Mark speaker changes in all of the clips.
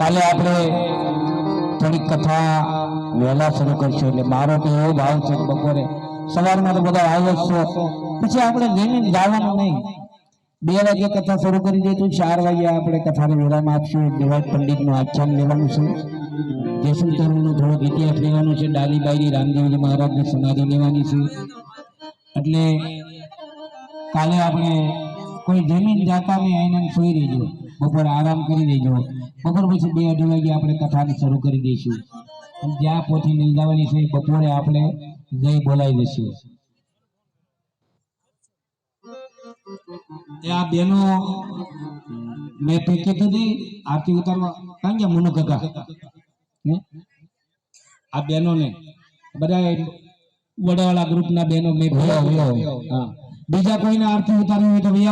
Speaker 1: કાલે આપણે થોડીક કથા વહેલા શરૂ કરશું એટલે મારો તો એવો ભાવ છે બપોરે સવારમાં તો બધા આવ્યો જ છો. પછી આપણે લઈને જવાનું નહીં. બે વાગે કથા શરૂ કરી દઈએ ચાર વાગે આપણે કથાને વિરામ આપશું. દેવાજ પંડિતનું આખ્યાન લેવાનું છે. જેસુલ તોરણનો થોડોક ઇતિહાસ લેવાનો છે. ડાલીબાઈ રામદેવજી મહારાજની સમાધિ લેવાની છે. એટલે કાલે આપણે કોઈ જમીન જાતાને આઈને સુઈ રહેજો. બપોરે આરામ કરી દેજો બપોર પછી બે અઢી વાગે આપણે કથાને શરૂ કરી દઈશું. જ્યાં પોથી લઈ છે, બપોરે આપણે જઈ બોલાવી દઈશું આ બેનો, મેં ફેંકી હતી આરતી ઉતારવા. કાંઈ ગયા મુનુ કાકા? આ બેનો ને બધા વડાવાળા ગ્રુપના બેનો મેં બોલાવ્યો હા. બીજા કોઈને આરતી ઉતારવી હોય તો ભાઈ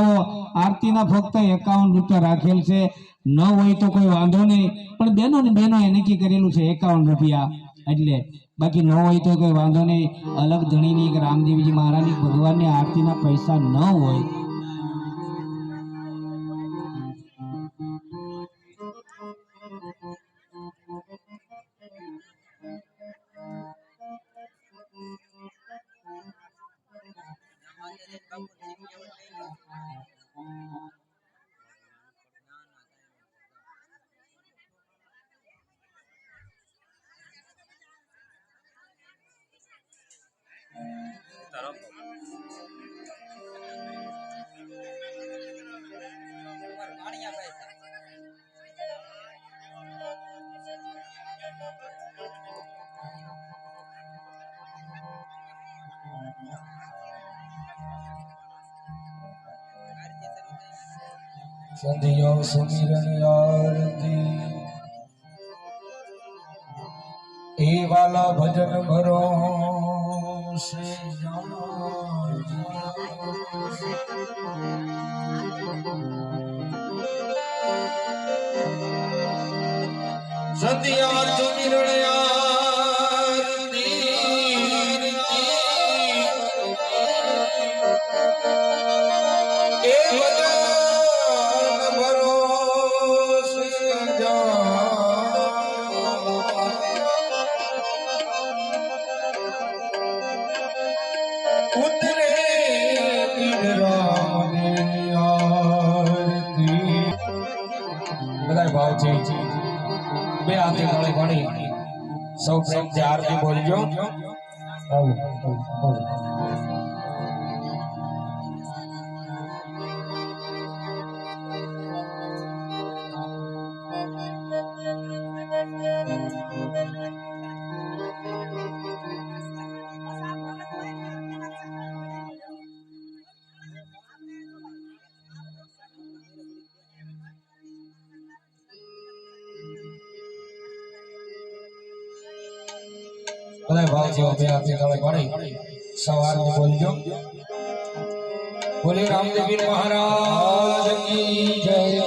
Speaker 1: આરતીના ફક્ત એકાવન રૂપિયા રાખેલ છે. ન હોય તો કોઈ વાંધો નહીં. પણ બેનો ને બેનો એ નક્કી કરેલું છે એકાવન રૂપિયા. એટલે બાકી ન હોય તો કોઈ વાંધો નહીં. અલગ ધણીની કે રામદેવજી મહારાજની ભગવાનની આરતીના પૈસા ન હોય. el.
Speaker 2: સંધિયો સુમિરન આરતી. એ વાલા ભજન ભરો સંધિયા સુમિરન આરતી. ઉતરે બધાય ભાવ છે બે હાથે ગળે ગણી સૌ પ્રેમથી આરતી બોલજો આવો. બધા ભાઈ જેવો બે હાથે ગળે ગણી સવારની બોલજો. બોલે રામદેવી મહારાજ કી જય.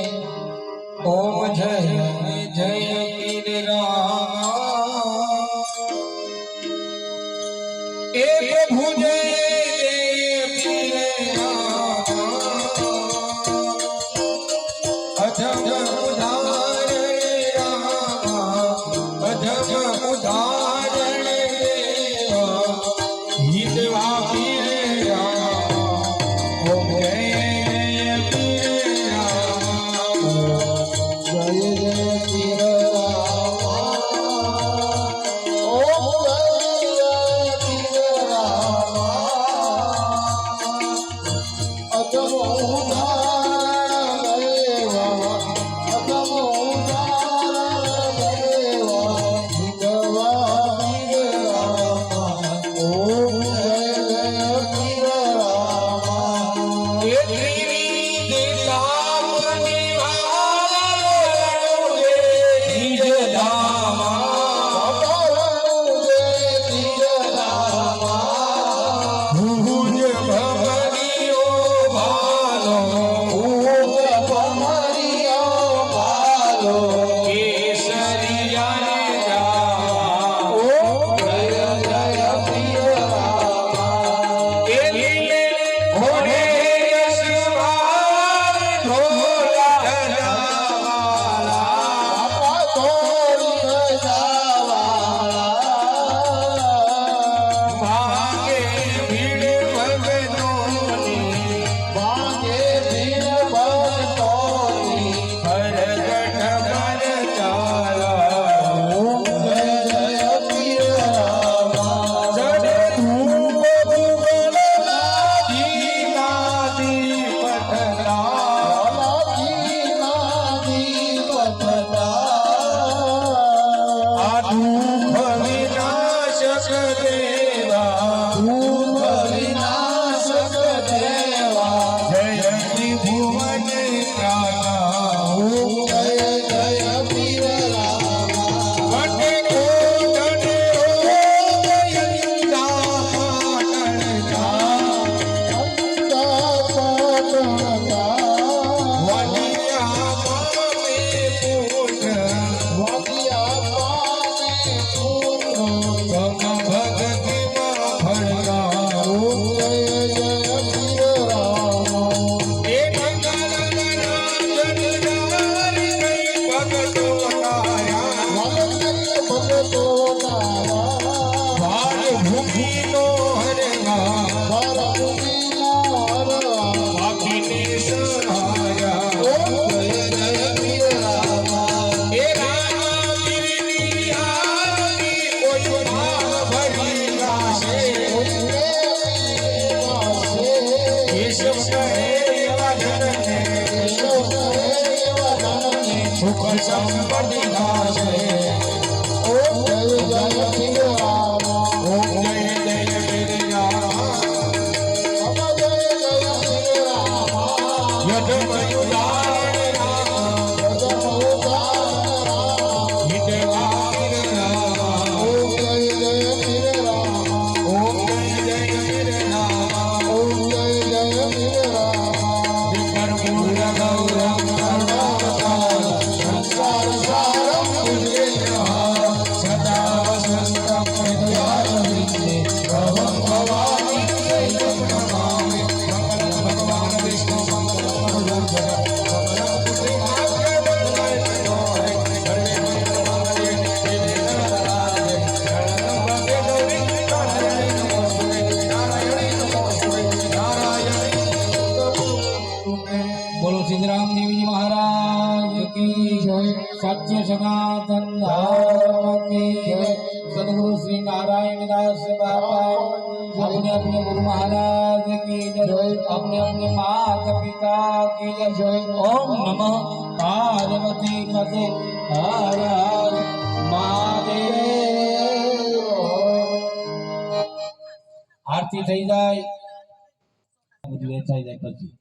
Speaker 2: ભગવાન રામ કી જય સદગુરુ શ્રી નારાયણ દાસ બાપા अपने अपने गुरु महाराज की जय अपने अपने माता पिता की जय ओम नमः पार्वती पते हर हर મહાદેવ આરતી થઈ જાય બધું વેચાઈ જાય પછી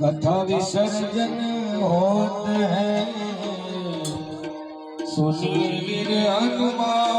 Speaker 2: कथा विसर्जन होत है सुनील हनुमान